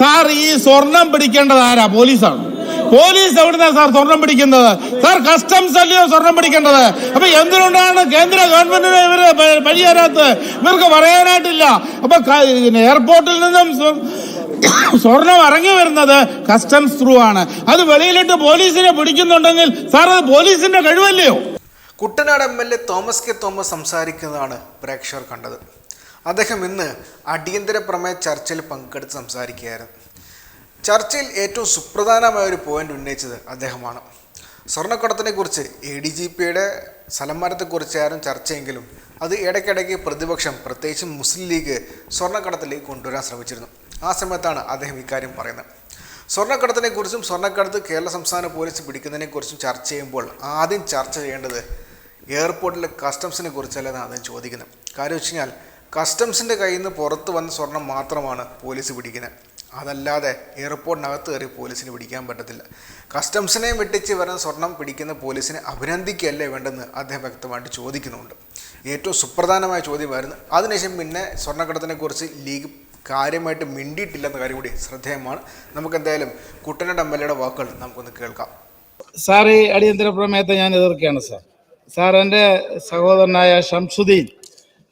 Sir ഈ സ്വർണം പിടിക്കേണ്ടത് ആരാ? പോലീസാണ്. പോലീസ് എവിടുന്നാ സാർ സ്വർണം പിടിക്കുന്നത്? സാർ കസ്റ്റംസ് അല്ലയോ സ്വർണം പിടിക്കേണ്ടത്? അപ്പൊ എന്തുകൊണ്ടാണ് കേന്ദ്ര ഗവൺമെന്റിനെ ഇവർ പഴിയാരാത്ത് ഇവർക്ക് പറയാനായിട്ടില്ല. അപ്പൊ എയർപോർട്ടിൽ നിന്നും സ്വ- സ്വർണം ഇറങ്ങി വരുന്നത് കസ്റ്റംസ് ത്രൂ ആണ്. അത് വെളിയിലിട്ട് പോലീസിനെ പിടിക്കുന്നുണ്ടെങ്കിൽ സാർ അത് പോലീസിന്റെ കഴിവല്ലയോ? Kuttanad M L A Thomas K Thomas സംസാരിക്കുന്നതാണ് പ്രേക്ഷകർ കണ്ടത്. അദ്ദേഹം ഇന്ന് അടിയന്തര പ്രമേയ ചർച്ചയിൽ പങ്കെടുത്ത് സംസാരിക്കുകയായിരുന്നു. ചർച്ചയിൽ ഏറ്റവും സുപ്രധാനമായ ഒരു പോയിന്റ് ഉന്നയിച്ചത് അദ്ദേഹമാണ്. സ്വർണക്കടത്തിനെ കുറിച്ച് എ ഡി ജി പിയുടെ സ്ഥലംമാരത്തെക്കുറിച്ചായിരുന്നു ചർച്ചയെങ്കിലും അത് ഇടയ്ക്കിടയ്ക്ക് പ്രതിപക്ഷം പ്രത്യേകിച്ചും മുസ്ലിം ലീഗ് സ്വർണക്കടത്തിലേക്ക് കൊണ്ടുവരാൻ ശ്രമിച്ചിരുന്നു. ആ സമയത്താണ് അദ്ദേഹം ഇക്കാര്യം പറയുന്നത്. സ്വർണക്കടത്തിനെക്കുറിച്ചും സ്വർണക്കടത്ത് കേരള സംസ്ഥാന പോലീസ് പിടിക്കുന്നതിനെക്കുറിച്ചും ചർച്ച ചെയ്യുമ്പോൾ ആദ്യം ചർച്ച ചെയ്യേണ്ടത് എയർപോർട്ടിലെ കസ്റ്റംസിനെ കുറിച്ചല്ലെന്നാണ് അദ്ദേഹം ചോദിക്കുന്നത്. കാര്യം വെച്ച് കഴിഞ്ഞാൽ കസ്റ്റംസിന്റെ കയ്യിൽ നിന്ന് പുറത്ത് വന്ന സ്വർണം മാത്രമാണ് പോലീസ് പിടിക്കുന്നത്. അതല്ലാതെ എയർപോർട്ടിനകത്ത് കയറി പോലീസിന് പിടിക്കാൻ പറ്റത്തില്ല. കസ്റ്റംസിനെയും വെട്ടിച്ച് വരുന്ന സ്വർണം പിടിക്കുന്ന പോലീസിനെ അഭിനന്ദിക്കുകയല്ലേ വേണ്ടെന്ന് അദ്ദേഹം വ്യക്തമായിട്ട് ചോദിക്കുന്നുണ്ട്. ഏറ്റവും സുപ്രധാനമായ ചോദ്യമായിരുന്നു അതിനുശേഷം പിന്നെ സ്വർണക്കടത്തിനെക്കുറിച്ച് ലീഗ് കാര്യമായിട്ട് മിണ്ടിയിട്ടില്ലെന്ന കാര്യം കൂടി ശ്രദ്ധേയമാണ്. നമുക്ക് എന്തായാലും കുട്ടനാട് എം എൽ എയുടെ വാക്കുകൾ നമുക്കൊന്ന് കേൾക്കാം. സാർ ഈ അടിയന്തര പ്രമേയത്തെ ഞാൻ എതിർക്കുകയാണ് സാർ. സാർ എന്റെ സഹോദരനായ ഷംസുദ്ദീൻ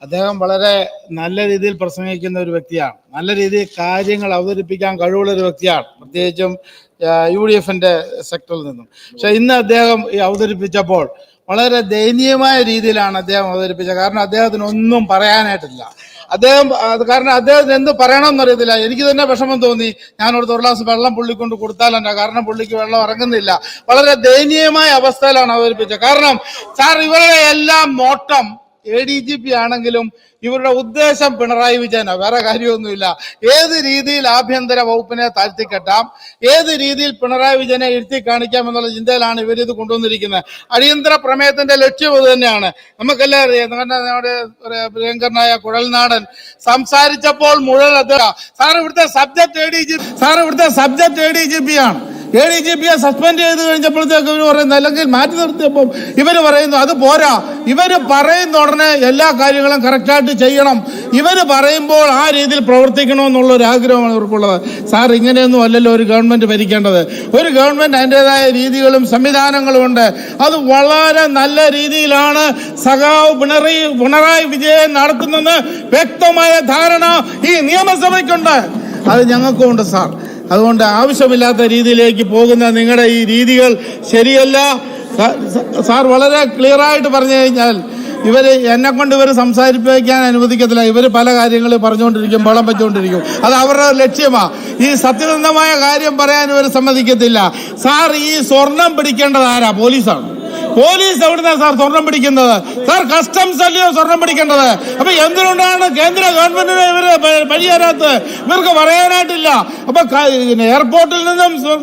അദ്ദേഹം വളരെ നല്ല രീതിയിൽ പ്രസംഗിക്കുന്ന ഒരു വ്യക്തിയാണ്. നല്ല രീതിയിൽ കാര്യങ്ങൾ അവതരിപ്പിക്കാൻ കഴിവുള്ള ഒരു വ്യക്തിയാണ്. പ്രത്യേകിച്ചും യു ഡി എഫിന്റെ സെക്ടറിൽ നിന്നും. പക്ഷെ ഇന്ന് അദ്ദേഹം ഈ അവതരിപ്പിച്ചപ്പോൾ വളരെ ദയനീയമായ രീതിയിലാണ് അദ്ദേഹം അവതരിപ്പിച്ചത്. കാരണം അദ്ദേഹത്തിന് ഒന്നും പറയാനായിട്ടില്ല. അദ്ദേഹം കാരണം അദ്ദേഹത്തിന് എന്ത് പറയണം അറിയത്തില്ല. എനിക്ക് തന്നെ വിഷമം തോന്നി. ഞാനൊരു ഒരു ഗ്ലാസ് വെള്ളം പുള്ളിക്കൊണ്ട് കൊടുത്താലല്ല കാരണം പുള്ളിക്ക് വെള്ളം ഇറങ്ങുന്നില്ല. വളരെ ദയനീയമായ അവസ്ഥയിലാണ് അവതരിപ്പിച്ചത്. കാരണം സാർ ഇവരുടെ എല്ലാം നോട്ടം എ ഡി ജി പി ആണെങ്കിലും ഇവരുടെ ഉദ്ദേശം പിണറായി വിജയനാണ് വേറെ കാര്യമൊന്നുമില്ല. ഏത് രീതിയിൽ ആഭ്യന്തര വകുപ്പിനെ താഴ്ത്തിക്കെട്ടാം ഏത് രീതിയിൽ പിണറായി വിജയനെ ഇരുത്തി കാണിക്കാം എന്നുള്ള ചിന്തയിലാണ് ഇവർ ഇത് കൊണ്ടുവന്നിരിക്കുന്നത്. അടിയന്തര പ്രമേയത്തിന്റെ ലക്ഷ്യം ഇത് തന്നെയാണ്. നമുക്കെല്ലാം നമ്മുടെ പ്രിയങ്കരനായ കുഴൽനാടൻ സംസാരിച്ചപ്പോൾ മുഴുവൻ സാർ ഇവിടുത്തെ subject A D G sir ഇവിടുത്തെ subject A D G P ആണ്. എ ഡി ജി പിയെ സസ്പെൻഡ് ചെയ്ത് കഴിഞ്ഞപ്പോഴത്തേക്ക് ഇവർ പറയുന്നു അല്ലെങ്കിൽ മാറ്റി നിർത്തിയപ്പോൾ ഇവർ പറയുന്നു അത് പോരാ. ഇവർ പറയുന്ന ഉടനെ എല്ലാ കാര്യങ്ങളും കറക്റ്റായിട്ട് ചെയ്യണം. ഇവർ പറയുമ്പോൾ ആ രീതിയിൽ പ്രവർത്തിക്കണമെന്നുള്ള ഒരു ആഗ്രഹമാണ് ഇവർക്കുള്ളത്. സാർ ഇങ്ങനെയൊന്നും അല്ലല്ലോ ഒരു ഗവൺമെന്റ് ഭരിക്കേണ്ടത്. ഒരു ഗവൺമെന്റ് അതിന്റെതായ രീതികളും സംവിധാനങ്ങളും ഉണ്ട്. അത് വളരെ നല്ല രീതിയിലാണ് സഖാവ് പിണറായി പിണറായി വിജയൻ നടത്തുന്നെന്ന് വ്യക്തമായ ധാരണ ഈ നിയമസഭയ്ക്കുണ്ട്. അത് ഞങ്ങൾക്കും ഉണ്ട് സാർ. അതുകൊണ്ട് ആവശ്യമില്ലാത്ത രീതിയിലേക്ക് പോകുന്ന നിങ്ങളുടെ ഈ രീതികൾ ശരിയല്ല. സാർ വളരെ ക്ലിയർ ആയിട്ട് പറഞ്ഞു കഴിഞ്ഞാൽ ഇവർ എന്നെ കൊണ്ട് ഇവർ സംസാരിപ്പിക്കാൻ അനുവദിക്കത്തില്ല. ഇവർ പല കാര്യങ്ങളും പറഞ്ഞുകൊണ്ടിരിക്കും വളം വെച്ചുകൊണ്ടിരിക്കും. അത് അവരുടെ ലക്ഷ്യമാണ് ഈ സത്യസന്ധമായ കാര്യം പറയാൻ ഇവർ സമ്മതിക്കത്തില്ല. സാർ ഈ സ്വർണം പിടിക്കേണ്ടത് ആരാ? പോലീസാണ്. പോലീസ് എവിടുന്ന സാർ സ്വർണം പിടിക്കുന്നത്? സാർ കസ്റ്റംസ് അല്ലയോ സ്വർണം പിടിക്കേണ്ടത്? അപ്പൊ എന്തുകൊണ്ടാണ് കേന്ദ്ര ഗവൺമെന്റിനെ ഇവർ പ- പഴിയാരാത്ത് ഇവർക്ക് പറയാനായിട്ടില്ല. അപ്പൊ എയർപോർട്ടിൽ നിന്നും സ്വ-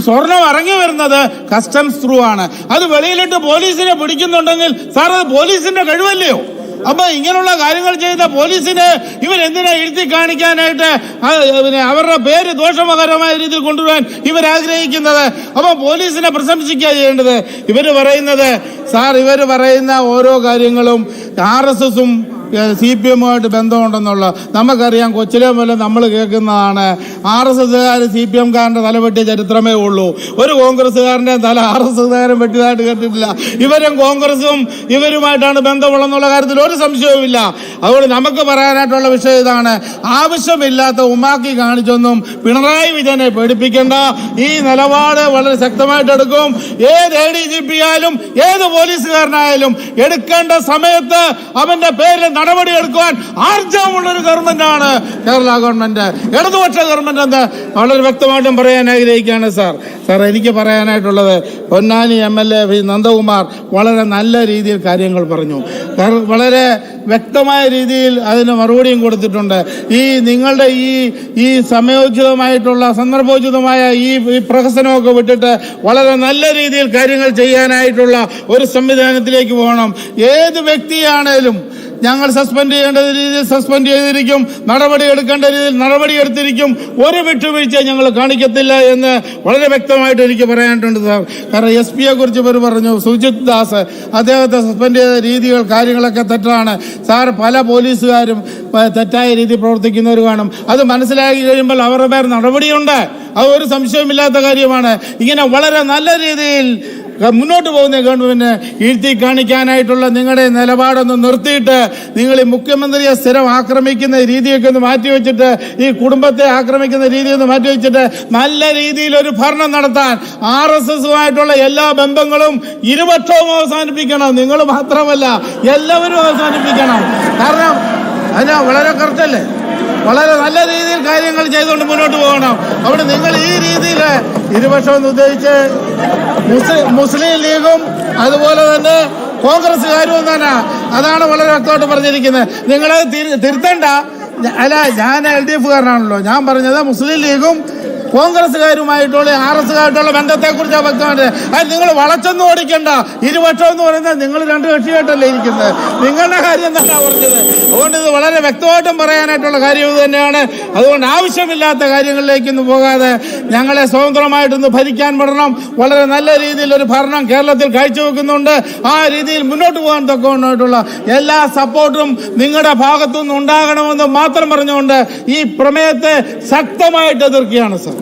സ്വർണം ഇറങ്ങി വരുന്നത് കസ്റ്റംസ് ത്രൂ ആണ്. അത് വെളിയിലിട്ട് പോലീസിനെ പിടിക്കുന്നുണ്ടെങ്കിൽ സാർ അത് പോലീസിന്റെ കഴിവല്ലയോ? അപ്പൊ ഇങ്ങനെയുള്ള കാര്യങ്ങൾ ചെയ്ത പോലീസിനെ ഇവരെന്തിനാ എഴുതി കാണിക്കാനായിട്ട് പിന്നെ അവരുടെ പേര് ദോഷമകരമായ രീതിയിൽ കൊണ്ടുവരാൻ ഇവർ ആഗ്രഹിക്കുന്നത്? അപ്പൊ പോലീസിനെ പ്രശംസിക്കുക ചെയ്യേണ്ടത്. ഇവർ പറയുന്നത് സാർ ഇവർ പറയുന്ന ഓരോ കാര്യങ്ങളും ആർ എസ് എസും സി പി എമ്മുമായിട്ട് ബന്ധമുണ്ടെന്നുള്ള നമുക്കറിയാം കൊച്ചിലെ മുതൽ നമ്മൾ കേൾക്കുന്നതാണ്. ആർ എസ് എസ്സുകാർ സി പി എംകാരന്റെ തല വെട്ടിയ ചരിത്രമേ ഉള്ളൂ. ഒരു കോൺഗ്രസ്സുകാരന്റെ തല ആർ എസ് എസ്സുകാരൻ വെട്ടിയതായിട്ട് കേട്ടിട്ടില്ല. ഇവരും കോൺഗ്രസും ഇവരുമായിട്ടാണ് ബന്ധമുള്ളതെന്നുള്ള കാര്യത്തിൽ ഒരു സംശയവുമില്ല. അതുകൊണ്ട് നമുക്ക് പറയാനായിട്ടുള്ള വിഷയം ഇതാണ്. ആവശ്യമില്ലാത്ത ഉമാക്കി കാണിച്ചൊന്നും പിണറായി വിജയനെ പേടിപ്പിക്കേണ്ട. ഈ നിലപാട് വളരെ ശക്തമായിട്ട് എടുക്കും. ഏത് എ ഡി ജി പി ആയാലും ഏത് പോലീസുകാരനായാലും എടുക്കേണ്ട സമയത്ത് അവന്റെ പേരിൽ നടപടി എടുക്കുവാൻ ആർജവമുള്ള ഒരു ഗവൺമെന്റാണ് കേരള ഗവൺമെന്റ്. ഇടതുപക്ഷ ഗവൺമെന്റ് എന്ന് വളരെ വ്യക്തമായിട്ടും പറയാൻ ആഗ്രഹിക്കുകയാണ് സാർ. സാർ എനിക്ക് പറയാനായിട്ടുള്ളത് Ponnani M L A V Nandakumar വളരെ നല്ല രീതിയിൽ കാര്യങ്ങൾ പറഞ്ഞു. വളരെ വ്യക്തമായ രീതിയിൽ അതിന് മറുപടിയും കൊടുത്തിട്ടുണ്ട്. ഈ നിങ്ങളുടെ ഈ ഈ സമയോചിതമായിട്ടുള്ള സന്ദർഭോചിതമായ ഈ ഈ പ്രഹസനമൊക്കെ വിട്ടിട്ട് വളരെ നല്ല രീതിയിൽ കാര്യങ്ങൾ ചെയ്യാനായിട്ടുള്ള ഒരു സംവിധാനത്തിലേക്ക് പോകണം. ഏത് വ്യക്തിയാണേലും ഞങ്ങൾ സസ്പെൻഡ് ചെയ്യേണ്ട രീതിയിൽ സസ്പെൻഡ് ചെയ്തിരിക്കും. നടപടി എടുക്കേണ്ട രീതിയിൽ നടപടി എടുത്തിരിക്കും. ഒരു വിട്ടുവീഴ്ച ഞങ്ങൾ കാണിക്കത്തില്ല എന്ന് വളരെ വ്യക്തമായിട്ട് എനിക്ക് പറയാനായിട്ടുണ്ട് സാർ. കാരണം എസ് പിയെ കുറിച്ച് ഇവർ പറഞ്ഞു. സുജിത് ദാസ് അദ്ദേഹത്തെ സസ്പെൻഡ് ചെയ്ത രീതികൾ കാര്യങ്ങളൊക്കെ തെറ്റാണ്. സാർ പല പോലീസുകാരും തെറ്റായ രീതിയിൽ പ്രവർത്തിക്കുന്നവർ കാണും. അത് മനസ്സിലാക്കി കഴിയുമ്പോൾ അവരുടെ പേർ നടപടിയുണ്ട്. അത് ഒരു സംശയമില്ലാത്ത കാര്യമാണ്. ഇങ്ങനെ വളരെ നല്ല രീതിയിൽ മുന്നോട്ട് പോകുന്ന ഗവൺമെന്റിനെ ഇരുത്തി കാണിക്കാനായിട്ടുള്ള നിങ്ങളുടെ നിലപാടൊന്ന് നിർത്തിയിട്ട് നിങ്ങൾ ഈ മുഖ്യമന്ത്രിയെ സ്ഥിരം ആക്രമിക്കുന്ന രീതിയൊക്കെ ഒന്ന് മാറ്റിവെച്ചിട്ട് ഈ കുടുംബത്തെ ആക്രമിക്കുന്ന രീതി ഒന്ന് മാറ്റിവെച്ചിട്ട് നല്ല രീതിയിൽ ഒരു ഭരണം നടത്താൻ ആർ എസ് എസുമായിട്ടുള്ള എല്ലാ ബന്ധങ്ങളും ഇരുപക്ഷവും അവസാനിപ്പിക്കണം. നിങ്ങൾ മാത്രമല്ല എല്ലാവരും അവസാനിപ്പിക്കണം. കാരണം അതിന വളരെ കറക്റ്റല്ലേ വളരെ നല്ല രീതിയിൽ കാര്യങ്ങൾ ചെയ്തുകൊണ്ട് മുന്നോട്ട് പോകണം. അവിടെ നിങ്ങൾ ഈ രീതിയിൽ ഇരുപക്ഷം എന്ന് ഉദ്ദേശിച്ച് മുസ്ലിം ലീഗും അതുപോലെ തന്നെ കോൺഗ്രസ്സുകാരും തന്നെ അതാണ് വളരെ വ്യക്തമായിട്ട് പറഞ്ഞിരിക്കുന്നത്. നിങ്ങൾ തിരുത്തണ്ട. അല്ല ഞാൻ എൽ ഡി എഫുകാരനാണല്ലോ. ഞാൻ പറഞ്ഞത് മുസ്ലിം ലീഗും കോൺഗ്രസ്സുകാരുമായിട്ടുള്ള ആർ എസുകാരായിട്ടുള്ള ബന്ധത്തെക്കുറിച്ച് വ്യക്തമായിട്ട് അത് നിങ്ങൾ വളച്ചൊന്നും ഓടിക്കണ്ട. ഇരുപക്ഷം എന്ന് പറയുന്നത് നിങ്ങൾ രണ്ട് കക്ഷിയായിട്ടല്ലേ ഇരിക്കുന്നത്. നിങ്ങളുടെ കാര്യം തന്നെ പറഞ്ഞത്? അതുകൊണ്ട് ഇത് വളരെ വ്യക്തമായിട്ടും പറയാനായിട്ടുള്ള കാര്യം ഇത് തന്നെയാണ്. അതുകൊണ്ട് ആവശ്യമില്ലാത്ത കാര്യങ്ങളിലേക്കൊന്നും പോകാതെ ഞങ്ങളെ സ്വതന്ത്രമായിട്ടൊന്ന് ഭരിക്കാൻ വിടണം. വളരെ നല്ല രീതിയിൽ ഒരു ഭരണം കേരളത്തിൽ കാഴ്ചവെക്കുന്നുണ്ട്. ആ രീതിയിൽ മുന്നോട്ട് പോകാൻ തക്കവണ്ണമായിട്ടുള്ള എല്ലാ സപ്പോർട്ടും നിങ്ങളുടെ ഭാഗത്തുനിന്ന് ഉണ്ടാകണമെന്ന് മാത്രം പറഞ്ഞുകൊണ്ട് ഈ പ്രമേയത്തെ ശക്തമായിട്ട് എതിർക്കുകയാണ് സർ.